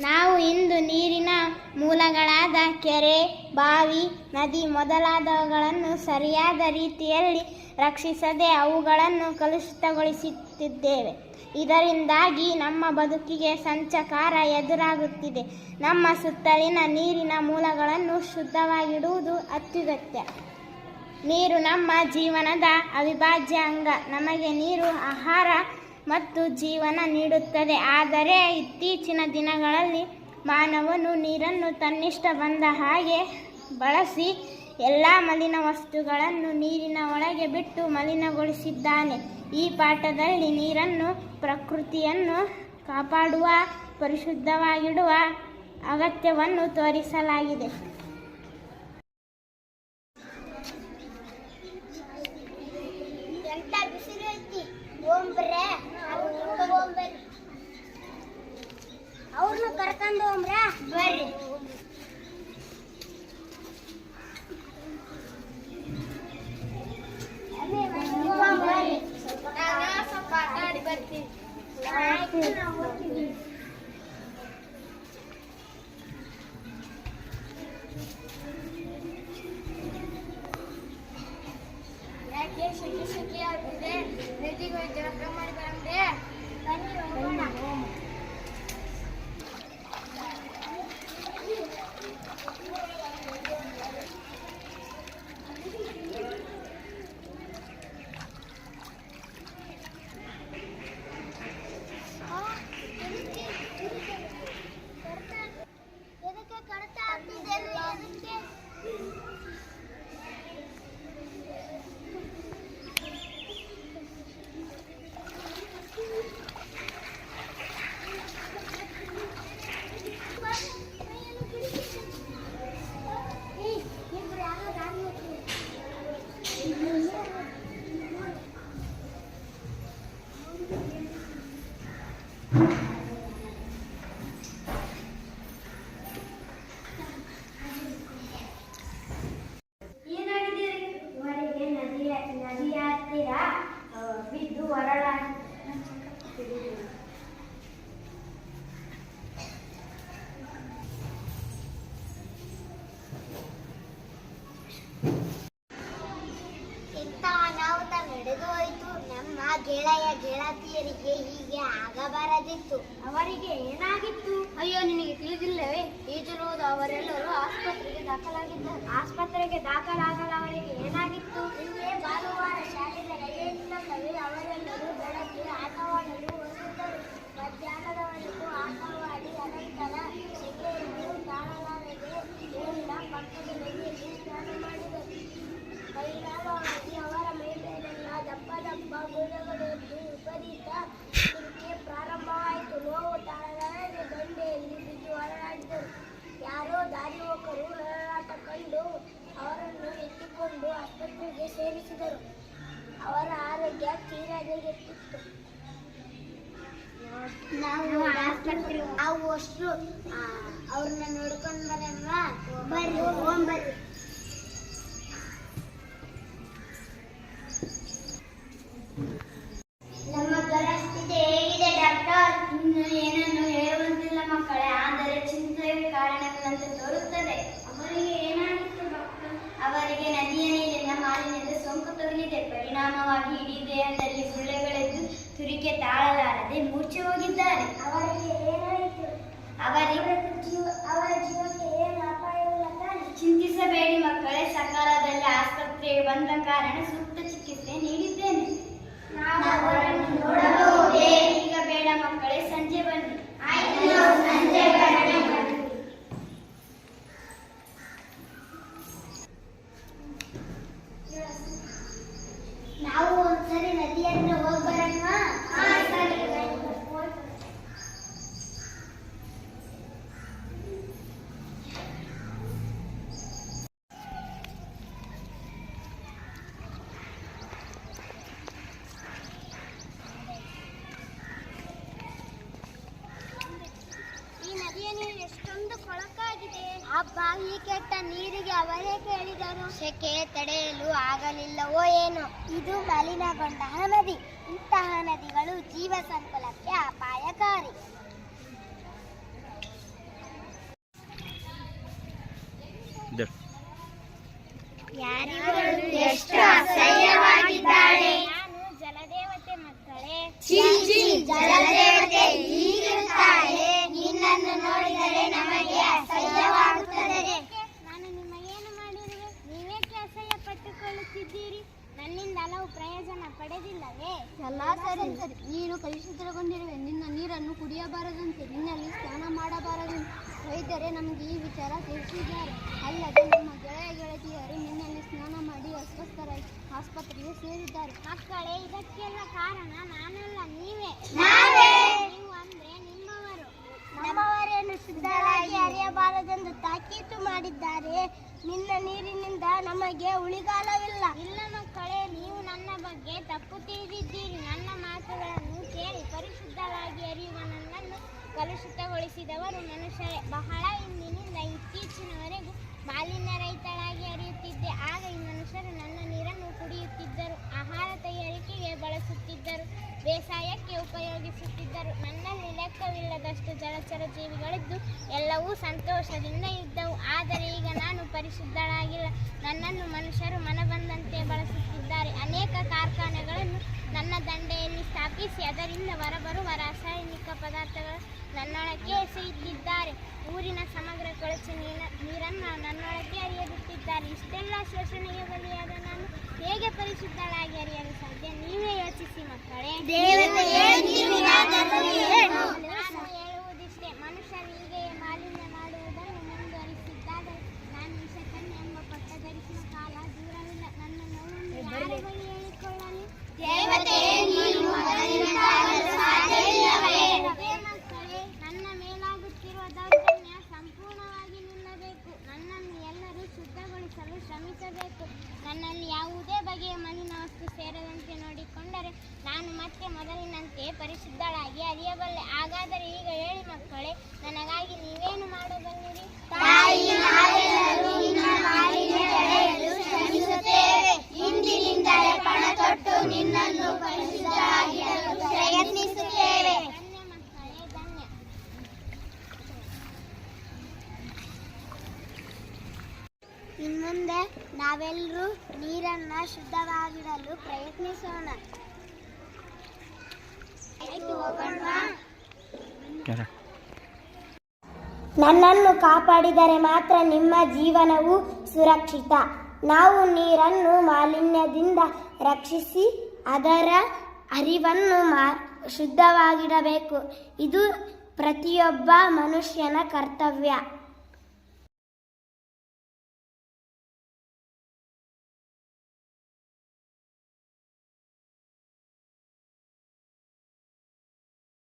ನಾವು ಇಂದು ನೀರಿನ ಮೂಲಗಳಾದ ಕೆರೆ, ಬಾವಿ, ನದಿ ಮೊದಲಾದವುಗಳನ್ನು ಸರಿಯಾದ ರೀತಿಯಲ್ಲಿ ರಕ್ಷಿಸದೆ ಅವುಗಳನ್ನು ಕಲುಷಿತಗೊಳಿಸುತ್ತಿದ್ದೇವೆ. ಇದರಿಂದಾಗಿ ನಮ್ಮ ಬದುಕಿಗೆ ಸಂಚಕಾರ ಎದುರಾಗುತ್ತಿದೆ. ನಮ್ಮ ಸುತ್ತಲಿನ ನೀರಿನ ಮೂಲಗಳನ್ನು ಶುದ್ಧವಾಗಿಡುವುದು ಅತ್ಯಗತ್ಯ. ನೀರು ನಮ್ಮ ಜೀವನದ ಅವಿಭಾಜ್ಯ ಅಂಗ. ನಮಗೆ ನೀರು, ಆಹಾರ ಮತ್ತು ಜೀವನ ನೀಡುತ್ತದೆ. ಆದರೆ ಇತ್ತೀಚಿನ ದಿನಗಳಲ್ಲಿ ಮಾನವನು ನೀರನ್ನು ತನ್ನಿಷ್ಟ ಬಂದ ಹಾಗೆ ಬಳಸಿ ಎಲ್ಲ ಮಲಿನ ವಸ್ತುಗಳನ್ನು ನೀರಿನ ಒಳಗೆ ಬಿಟ್ಟು ಮಲಿನಗೊಳಿಸಿದ್ದಾನೆ. ಈ ಪಾಠದಲ್ಲಿ ನೀರನ್ನು ಪ್ರಕೃತಿಯನ್ನು ಕಾಪಾಡುವ, ಪರಿಶುದ್ಧವಾಗಿಡುವ ಅಗತ್ಯವನ್ನು ತೋರಿಸಲಾಗಿದೆ. ಇಂಥ ಅನಾಹುತ ನಡೆದು ಹೋಯಿತು. ನಮ್ಮ ಗೆಳೆಯ ಗೆಳತಿಯರಿಗೆ ಹೀಗೆ ಆಗಬಾರದಿತ್ತು. ಅವರಿಗೆ ಏನಾಗಿತ್ತು? ಅಯ್ಯೋ ನಿನಗೆ ತಿಳಿದಿಲ್ಲವೇ? ಈಜಿರುವುದು ಅವರೆಲ್ಲರೂ ಆಸ್ಪತ್ರೆಗೆ ದಾಖಲಾಗಿದ್ದಾರೆ. ಆಸ್ಪತ್ರೆಗೆ ದಾಖಲಾಗಲು ಅವರಿಗೆ ಏನಾಗಿತ್ತು? ಹಿಂದೆ ಭಾನುವಾರ ಶಾಲೆಗೆ ರಜೆ ಇದ್ದಲ್ಲವೇ ಅವರೆಲ್ಲರೂ ಬೆಳಗ್ಗೆ ಆಟವಾಡಲು ಹೋಗಿದ್ದರು. ಮಧ್ಯಾಹ್ನದವರೆಗೂ ಆಟವಾಡಿ ಅನಂತರ ಸೆಕೆಯನ್ನು ತಾಳಲಾರದೆ ಎಲ್ಲ ಪಕ್ಕದ ನದಿಯಲ್ಲಿ ಸ್ನಾನ ಮಾಡಿದರು ಪರಿಣಾಮವಾಗಿ ಅವರ ಮೈಮೇಲೆಲ್ಲ ದಪ್ಪ ಗುಳ್ಳೆಗಳೆದ್ದು ವಿಪರೀತ ತುರಿಕೆ ಪ್ರಾರಂಭವಾಯಿತು ನೋವು ತಾಳಲಾರದೆ ದಂಡೆಯಲ್ಲಿ ಬಿದ್ದು ಯಾರೋ ದಾರಿ ಹೋಕರು ಕಂಡು ಅವರನ್ನು ಎತ್ತಿಕೊಂಡು ಆಸ್ಪತ್ರೆಗೆ ಸೇರಿಸಿದರು. ಅವರ ಆರೋಗ್ಯ ತೀರಾ ಹದಗೆಟ್ಟಿತ್ತು ನಾವು ಆಸ್ಪತ್ರೆ ನಾವು ಅಷ್ಟು ಅವ್ರನ್ನ ನೋಡ್ಕೊಂಡು ಬರೋಣ ಬರ್ರಿ ಹೋಗ್ಬರ್ರಿ ನಮ್ಮ ಮಾಲಿನ್ಯದ ಸೋಂಕು ತಗುಲಿದೆ. ಪರಿಣಾಮವಾಗಿ ಇಡೀ ದೇಹದಲ್ಲಿ ಗುಳ್ಳೆಗಳೆದ್ದು ತುರಿಕೆ ತಾಳಲಾರದೆ ಮೂರ್ಛೆ ಹೋಗಿದ್ದಾರೆ. ಅವರಿಗೆ ಏನಾಯಿತು? ಅವರಿಗೆ ಅವರ ಜೀವಕ್ಕೆ ಏನು ಅಪಾಯವಿಲ್ಲ ಚಿಂತಿಸಬೇಡಿ ಮಕ್ಕಳೇ ಸಕಾಲದಲ್ಲಿ ಆಸ್ಪತ್ರೆಗೆ ಬಂದ ಕಾರಣ ಸೂಕ್ತ ಚಿಕಿತ್ಸೆ ನೀಡಿದ್ದೇನೆ ನಾವು ಅವರನ್ನು ನೋಡಬಹುದೇ ಈಗ ಬೇಡ ಮಕ್ಕಳೇ ಸಂಜೆ ಬನ್ನಿ ಆಯ್ತು ನಾವು ಸಂಜೆ ಬರೋಣ ನಾವು ಒಂದ್ಸರಿ ನದಿಯನ್ನು ಹೋಗಿ ಬರೋಣ. ಈ ಕೆಟ್ಟ ನೀರಿಗೆ ಅವರೇ ಕೇಳಿದರು. ಶೆಕೆ ತಡೆಯಲು ಆಗಲಿಲ್ಲವೋ ಏನೋ. ಇದು ಮಲಿನಗೊಂಡ ನದಿ ಇಂತಹ ನದಿಗಳು ಜೀವ ಸಂಕುಲಕ್ಕೆ ಅಪಾಯಕಾರಿ. ಯಾರಿಗೂ ಎಷ್ಟು ಅಸಹ್ಯವ ಪ್ರಯೋಜನ ಪಡೆದಿಲ್ಲವೇ? ಎಲ್ಲ ಸರಿ. ಸರಿ. ನೀನು ಕಲುಷಿತಗೊಂಡಿರುವೆ. ನಿನ್ನ ನೀರನ್ನು ಕುಡಿಯಬಾರದಂತೆ. ನಿನ್ನಲ್ಲಿ ಸ್ನಾನ ಮಾಡಬಾರದಂತೆ. ವೈದ್ಯರೇ ನಮಗೆ ಈ ವಿಚಾರ ತಿಳಿಸಿದ್ದಾರೆ. ಅಲ್ಲದೆ ನಮ್ಮ ಗೆಳೆಯ ಗೆಳತಿಯರು ನಿನ್ನಲ್ಲಿ ಸ್ನಾನ ಮಾಡಿ ಅಸ್ವಸ್ಥರಾಗಿ ಆಸ್ಪತ್ರೆಗೆ ಸೇರಿದ್ದಾರೆ. ಮಕ್ಕಳೇ ಇದಕ್ಕೆಲ್ಲ ಕಾರಣ ನಾನಲ್ಲ ನೀವೇ. ನಾವೇ. ಅಂದ್ರೆ ನಿಮ್ಮವರು ನಮ್ಮವರೇನು ಶುದ್ಧರಾಗಿ ಅರಿಯಬಾರದೆಂದು ತಾಕೀತು ಮಾಡಿದ್ದಾರೆ. ನಿನ್ನ ನೀರಿನಿಂದ ನಮಗೆ ಉಳಿಗಾಲವಿಲ್ಲ. ಇಲ್ಲ ಮಕ್ಕಳೇ ನೀವು ನನ್ನ ಬಗ್ಗೆ ತಪ್ಪು ತಿಳಿದಿದ್ದೀರಿ. ನನ್ನ ಮಾತುಗಳನ್ನು ಕೇಳಿ ಪರಿಶುದ್ಧವಾಗಿ ಅರಿಯುವ ನನ್ನನ್ನು ಕಲುಷಿತಗೊಳಿಸಿದವರು ಮನುಷ್ಯರೇ. ಬಹಳ ಹಿಂದಿನಿಂದ ಇತ್ತೀಚಿನವರೆಗೂ ಮಾಲಿನ್ಯ ರೈತರಾಗಿ ಅರಿಯುತ್ತಿದ್ದೆ. ಆಗ ಈ ಮನುಷ್ಯರು ನನ್ನ ನೀರನ್ನು ಕುಡಿಯುತ್ತಿದ್ದರು. ಆಹಾರ ತಯಾರಿಕೆಗೆ ಉಪಯೋಗಿಸುತ್ತಿದ್ದರು ನನ್ನಲ್ಲಿ ಲೆಕ್ಕವಿಲ್ಲದಷ್ಟು ಜಲಚರ ಜೀವಿಗಳಿದ್ದು ಎಲ್ಲವೂ ಸಂತೋಷದಿಂದ ಇದ್ದವು. ಆದರೆ ಈಗ ನಾನು ಪರಿಶುದ್ಧಳಾಗಿಲ್ಲ. ನನ್ನನ್ನು ಮನುಷ್ಯರು ಮನಬಂದಂತೆ ಬಳಸುತ್ತಿದ್ದಾರೆ. ಅನೇಕ ಕಾರ್ಖಾನೆಗಳನ್ನು ನನ್ನ ದಂಡೆಯಲ್ಲಿ ಸ್ಥಾಪಿಸಿ ಅದರಿಂದ ಹೊರಬರುವ ರಾಸಾಯನಿಕ ಪದಾರ್ಥಗಳು ನನ್ನೊಳಗೆ ಎಸೆಯುತ್ತಿದ್ದಾರೆ. ಊರಿನ ಸಮಗ್ರ ಕೊಳಚೆ ನೀರ ನೀರನ್ನು ನನ್ನೊಳಗೆ ಅರಿಯಬಿಟ್ಟಿದ್ದಾರೆ ಇಷ್ಟೆಲ್ಲ ಶೋಷಣೆಗೆ ಬಲಿಯಾದ ನಾನು ಹೇಗೆ ಪರಿಶುದ್ಧಳಾಗಿ ಅರಿಯಲು ಸಾಧ್ಯ? ನೀವೇ ಯೋಚಿಸಿ ಮಕ್ಕಳೇ. ಪರಿಶುದ್ಧಳಾಗಿ ಅರಿಯಬಲ್ಲೆ. ಹಾಗಾದರೆ ಈಗ ಹೇಳಿ ಮಕ್ಕಳೇ ನನಗಾಗಿ ನೀವೇನು ಮಾಡಬಲ್ಲಿರಿ ತಾಯಿ ನಾವೆಲ್ಲರೂ ನಿನ್ನ ಮಾಲಿನ್ಯ ತಡೆಯಲು ಶ್ರಮಿಸುತ್ತೇವೆ. ಇಂದಿನಿಂದಲೇ ಪಣ ತೊಟ್ಟು ನಿನ್ನನ್ನು ಪರಿಶುದ್ಧರಾಗಿರಲು ಪ್ರಯತ್ನಿಸುತ್ತೇವೆ. ಧನ್ಯ ಧನ್ಯ ಇನ್ಮುಂದೆ ನಾವೆಲ್ಲರೂ ನೀರನ್ನ ಶುದ್ಧವಾಗಿಡಲು ಪ್ರಯತ್ನಿಸೋಣ. ನನ್ನನ್ನು ಕಾಪಾಡಿದರೆ ಮಾತ್ರ ನಿಮ್ಮ ಜೀವನವು ಸುರಕ್ಷಿತ. ನಾವು ನೀರನ್ನು ಮಾಲಿನ್ಯದಿಂದ ರಕ್ಷಿಸಿ ಅದರ ಅರಿವನ್ನು ಶುದ್ಧವಾಗಿಡಬೇಕು. ಇದು ಪ್ರತಿಯೊಬ್ಬ ಮನುಷ್ಯನ ಕರ್ತವ್ಯ.